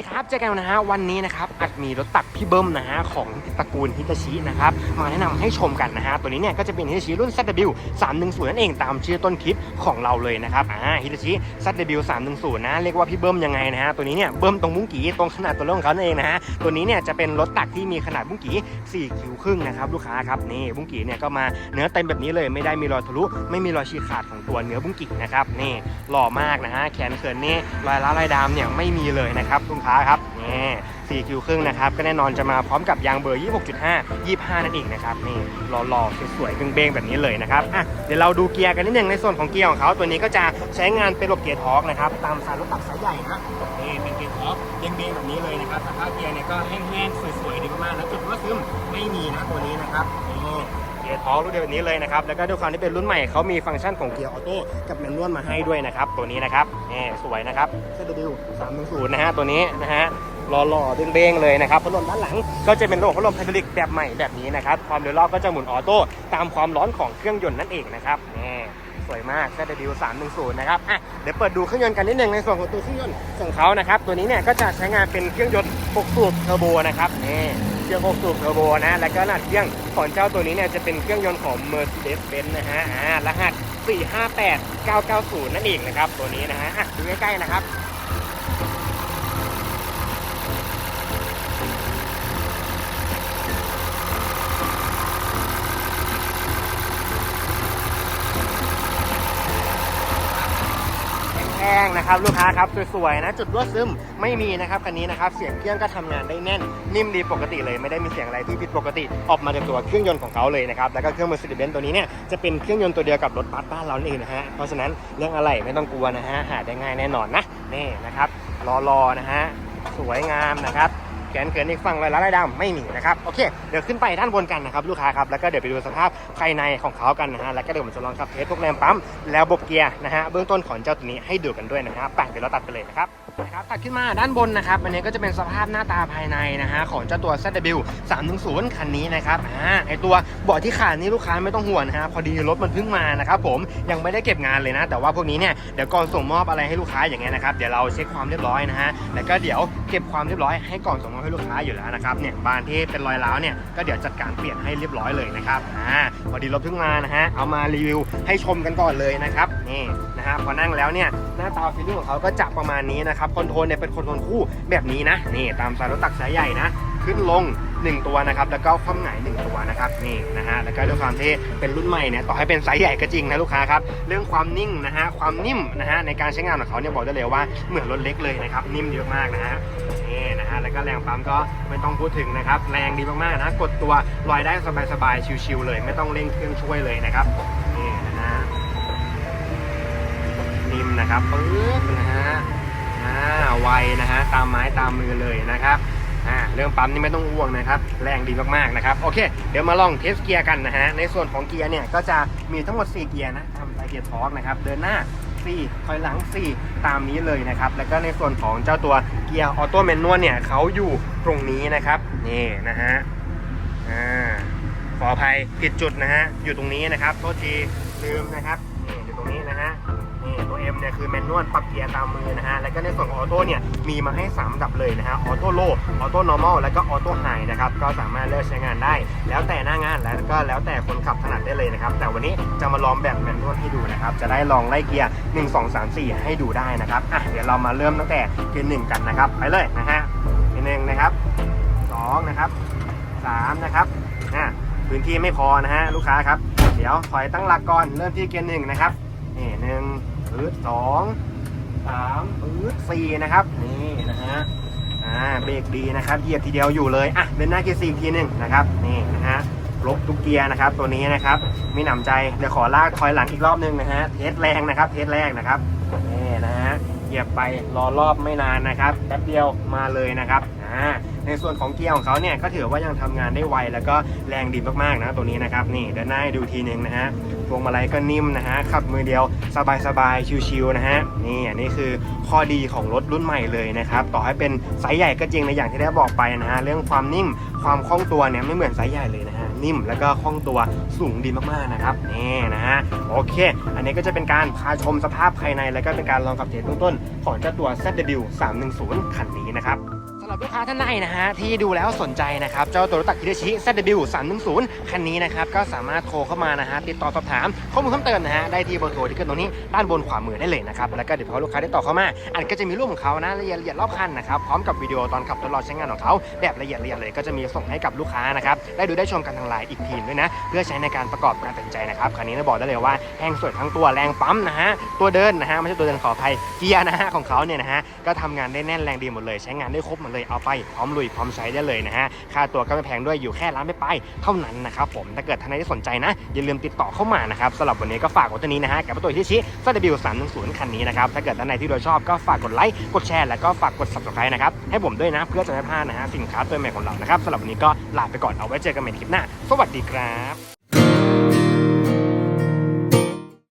ดีครับ เจอกันนะฮะ วันนี้นะครับ อัดมีรถตักพี่เบิ้มนะฮะ ของตระกูลฮิตาชินะครับ มาแนะนำให้ชมกันนะฮะ ตัวนี้เนี่ยก็จะเป็นฮิตาชิรุ่น ZW 310 นั่นเองตามชื่อต้นคลิปของเราเลยนะครับ อ่าฮิตาชิ ZW 310นะ เรียกว่าพี่เบิ้มยังไงนะฮะ ตัวนี้เนี่ยเบิ้มตรงมุ้งกีตรงขนาดตัวรถของเขาเองนะฮะ ตัวนี้เนี่ยจะเป็นรถตักที่มีขนาดมุ้งกี4คิวครึ่งนะครับลูกค้าครับ นี่มุ้งกีเนี่ยก็มาเนื้อเต็มแบบนี้เลย ไม่ได้มีรอยทะลุ ไม่มีรอยฉีกขาดของตัวเนื้อบุ้งกีนะครับ นี่หล่อมากนะฮะ แขนเขินนี่รอยร้าวรอยดำเนี่ยไม่มีเลยนะครับลูกค้าครับนี่4คิวครึ่งนะครับ ก็แน่นอนจะมาพร้อมกับยางเบอร์ 26.5 25 นั่นเองนะครับ นี่หล่อๆสวยๆเบ้งๆแบบนี้เลยนะครับอะเดี๋ยวเราดูเกียร์กันนิดนึงในส่วนของเกียร์ของเขาตัวนี้ก็จะใช้งานเป็นระบบเกียร์ทอร์กนะครับ ตามสายรถตักสายใหญ่นะนี่เป็นเกียร์ทอร์กเบ้งๆแบบนี้เลยนะครับสภาพเกียร์เนี่ยก็แห้งๆสวยๆดีมากๆนะจุดรั่วซึมไม่มีนะตัวนี้นะครับนี่ กียร์ทอร์กรุ่นเดียวแบบนี้เลยนะครับแล้วก็ด้วยความที่เป็นรุ่นใหม่เขามีฟังก์ชันของเกียร์ออโต้กับแมนนวลมาให้ด้วยนะครับตัวนี้นะครับนี่สวยนะครับเซตดิว310นะฮะตัวนี้นะฮะหล่อๆเบ้งๆเลยนะครับพัดลมด้านหลัง ก็จะเป็นระบบพัดลมไฮดรอลิกแบบใหม่แบบนี้นะครับความเร็วรอบก็จะหมุนออโต้ตามความร้อนของเครื่องยนต์นั่นเองนะครับนี่สวยมาก ZW 310นะครับ อะ เดี๋ยวเปิดดูเครื่องยนต์กันนิดนึงในส่วนของตัวเครื่องยนต์ของเขานะครับ ตัวนี้เนี่ยก็จะใช้งานเป็นเครื่องยนต์6สูบเทอร์โบนะครับ นี่ เครื่อง6สูบเทอร์โบนะ แล้วก็ขนาดเครื่องของเจ้าตัวนี้เนี่ยจะเป็นเครื่องยนต์ของ Mercedes-Benz นะฮะอ่ารหัส 458990 นั่นเองนะครับ ตัวนี้นะฮะดูใกล้ๆนะครับ แห้ งนะครับลูกค้าครับสวยๆนะจุดรั่วซึมไม่มีนะครับคันนี้นะครับเสียงเครื่องก็ทำงานได้แน่นนิ่มดีปกติเลยไม่ได้มีเสียงอะไรที่ผิดปกติออกมาจากตัวเครื่องยนต์ของเขาเลยนะครับแล้วก็เครื่อง Mercedes-Benz ตัวนี้เนี่ยจะเป็นเครื่องยนต์ตัวเดียวกับรถบัสบ้านเราเองนะฮะเพราะฉะนั้นเรื่องอะไรไม่ต้องกลัวนะฮะหาได้ง่ายแน่นอนนะนี่นะครับรอๆนะฮะสวยงามนะครับ แขนเขินอีกฝั่งรอยร้าวรอยดำไม่มีนะครับโอเคเดี๋ยวขึ้นไปด้านบนกันนะครับลูกค้าครับแล้วก็เดี๋ยวไปดูสภาพภายในของเขากันนะฮะแล้วก็เดี๋ยวผมจะลองขับเทสพวกแรมปั๊มแล้วบบเกียร์นะฮะเบื้องต้นของเจ้าตัวนี้ให้ดูกันด้วยนะฮะไปเดี๋ยวเราตัดไปเลยนะครับ นะครับตัดขึ้นมาด้านบนนะครับ อันนี้ก็จะเป็นสภาพหน้าตาภายในนะฮะของเจ้าตัว ZW 310 คันนี้นะครับอ่าไอตัวเบาะที่ขาดนี่ลูกค้าไม่ต้องห่วงนะฮะพอดีรถมันเพิ่งมานะครับผมยังไม่ได้เก็บงานเลยนะ แต่ว่าพวกนี้เนี่ยเดี๋ยวก่อนส่งมอบอะไรให้ลูกค้าอย่างเงี้ยนะครับเดี๋ยวเราเช็คความเรียบร้อยนะฮะแล้วก็เดี๋ยวเก็บความเรียบร้อยให้ก่อนส่งมอบให้ลูกค้าอยู่แล้วนะครับเนี่ยบานที่เป็นรอยร้าวเนี่ยก็เดี๋ยวจัดการเปลี่ยนให้เรียบร้อยเลยนะครับอ่าพอดีรถเพิ่งมานะฮะเอามารีวิวให้ชมกันก่อนเลยนะครับนี่นะฮะพอนั่งแล้วเนี่ยหน้าตาฟีลลิ่งของเขาก็จะประมาณนี้นะครับคอนโทรลเนี่ยเป็นคอนโทรลคู่แบบนี้นะนี่ตามสายรถตักสายใหญ่นะ ขึ้นลง 1 ตัวนะครับ แล้วก็คว่ำหงาย1ตัวนะครับนี่นะฮะแล้วก็ด้วยความที่เป็นรุ่นใหม่เนี่ยต่อให้เป็นไซส์ใหญ่ก็จริงนะลูกค้าครับเรื่องความนิ่งนะฮะความนิ่มนะฮะในการใช้งานของเขาเนี่ยบอกได้เลยว่าเหมือนรถเล็กเลยนะครับนิ่มเยอะมากนะฮะนี่นะฮะแล้วก็แรงปั๊มก็ไม่ต้องพูดถึงนะครับแรงดีมากๆนะกดตัวลอยได้สบายๆชิวๆเลย ไม่ต้องเร่งเครื่องช่วยเลยนะครับนี่นะฮะนิ่มนะครับปึ๊บนะฮะ อ่าไวนะฮะตามไม้ตามมือเลยนะครับอ่าเรื่องปั๊มนี่ไม่ต้องห่วงนะครับ แรงดีมากๆนะครับโอเค เดี๋ยวมาลองเทสเกียร์กันนะฮะในส่วนของเกียร์เนี่ยก็จะมีทั้งหมด 4 เกียร์นะทำสายเกียร์ทอร์กนะครับเดินหน้า 4 ถอยหลัง 4 ตามนี้เลยนะครับ แล้วก็ในส่วนของเจ้าตัวเกียร์ออโต้แมนนวลเนี่ยเขาอยู่ตรงนี้นะครับนี่นะฮะอ่าขออภัยผิดจุดนะฮะอยู่ตรงนี้นะครับโทษทีลืมนะครับนี่อยู่ตรงนี้นะฮะ นี่ตัว M เนี่ยคือแมนนวลปรับเกียร์ตามมือนะฮะ แล้วก็ในส่วนของออโต้เนี่ยมีมาให้3ระดับเลยนะฮะ ออโต้โลออโต้นอร์มอลแล้วก็ออโต้ไฮนะครับ ก็สามารถเลือกใช้งานได้ แล้วแต่หน้างานแล้วก็แล้วแต่คนขับถนัดได้เลยนะครับ แต่วันนี้จะมาลองแบบแมนนวลให้ดูนะครับ จะได้ลองไล่เกียร์ 1 2 3 4 ให้ดูได้นะครับ อะ เดี๋ยวเรามาเริ่มตั้งแต่เกียร์หนึ่งกันนะครับ ไปเลยนะฮะเกียร์หนึ่งนะครับสองนะครับสามนะครับอะพื้นที่ไม่พอนะฮะลูกค้าครับ เดี๋ยวถอยตั้งหลักก่อนเริ่มที่เกียร์หนึ่งนะครับนี่หนึ่ง ปืดสองสามปืดสี่นะครับ นี่นะฮะอ่าเบรกดีนะครับเหยียบทีเดียวอยู่เลยอะเดินหน้าเกียร์สี่ทีหนึ่งนะครับนี่นะฮะลบทุกเกียร์นะครับตัวนี้นะครับมีหนำใจเดี๋ยวขอลากถอยหลังอีกรอบหนึงนะฮะเทสแรงนะครับเทสแรกนะครับนี่นะฮะเหยียบไปรอรอบไม่นานนะครับแป๊บเดียวมาเลยนะครับอ่า ในส่วนของเกียร์ของเขาเนี่ยก็ถือว่ายังทำงานได้ไวแล้วก็แรงดีมากๆนะตัวนี้นะครับนี่เดินหน้าดูทีหนึ่งนะฮะพวงมาลัยก็นิ่มนะฮะขับมือเดียวสบายๆชิวๆนะฮะนี่อันนี้คือข้อดีของรถรุ่นใหม่เลยนะครับต่อให้เป็นไซส์ใหญ่ก็จริงในอย่างที่ได้บอกไปนะฮะเรื่องความนิ่มความคล่องตัวเนี่ยไม่เหมือนไซส์ใหญ่เลยนะฮะนิ่มแล้วก็คล่องตัวสูงดีมากๆนะครับนี่นะฮะโอเค อันนี้ก็จะเป็นการพาชมสภาพภายใน แล้วก็เป็นการลองขับเทสเบื้องต้นของเจ้าตัว ZW 310 คันนี้นะครับ หรับลูกค้าท่านใดนะฮะที่ดูแล้วสนใจนะครับ เจ้าโตโยต้าคิเดชิ ZW 310คันนี้นะครับ ก็สามารถโทรเข้ามานะฮะติดต่อสอบถามข้อมูลเพิ่มเติมนะฮะได้ที่เบอร์โทรที่ขึ้นตรงนี้ด้านบนขวามือได้เลยนะครับ แล้วก็เดี๋ยวพอลูกค้าได้ต่อเข้ามาอันก็จะมีรูปของเขานะละเอียดละเอียดรอบคันนะครับพร้อมกับวิดีโอตอนขับทดลองใช้งานของเขาแบบละเอียดละเอียดเลยก็จะมีส่งให้กับลูกค้านะครับได้ดูได้ชมกันทางไลน์อีกทีมด้วยนะเพื่อใช้ในการประกอบการตัดสินใจนะครับคันนี้นะบอกได้เลยว่าแห้งสวยทั้งตัวแรงปั๊มนะฮะตัวเดินนะฮะไม่ใช่ตัวเดินขออภัยเกียร์นะฮะของเขาเนี่ยนะฮะก็ทำงานได้แน่นแรงดีหมดเลยใช้งานได้ครบหมดเลยเอาไปพร้อมลุยพร้อมใช้ได้เลยนะฮะค่าตัวก็ไม่แพงด้วยอยู่แค่ร้านไม่ไปเท่านั้นนะครับผมถ้าเกิดท่านใดที่สนใจนะอย่าลืมติดต่อเข้ามานะครับสำหรับวันนี้ก็ฝากไว้ตัวนี้นะฮะกับตัวที่ชี้ซัดบิวสามหนึ่งศูนย์คันนี้นะครับถ้าเกิดท่านใดที่โดยชอบก็ฝากกดไลค์กดแชร์แล้วก็ฝากกด subscribe นะครับให้ผมด้วยนะเพื่อจะไม่พลาดนะฮะสินค้าตัวใหม่ของเรานะครับสำหรับวันนี้ก็ลาไปก่อนเอาไว้เจอกันใหม่คลิปหน้า สวัสดีครับ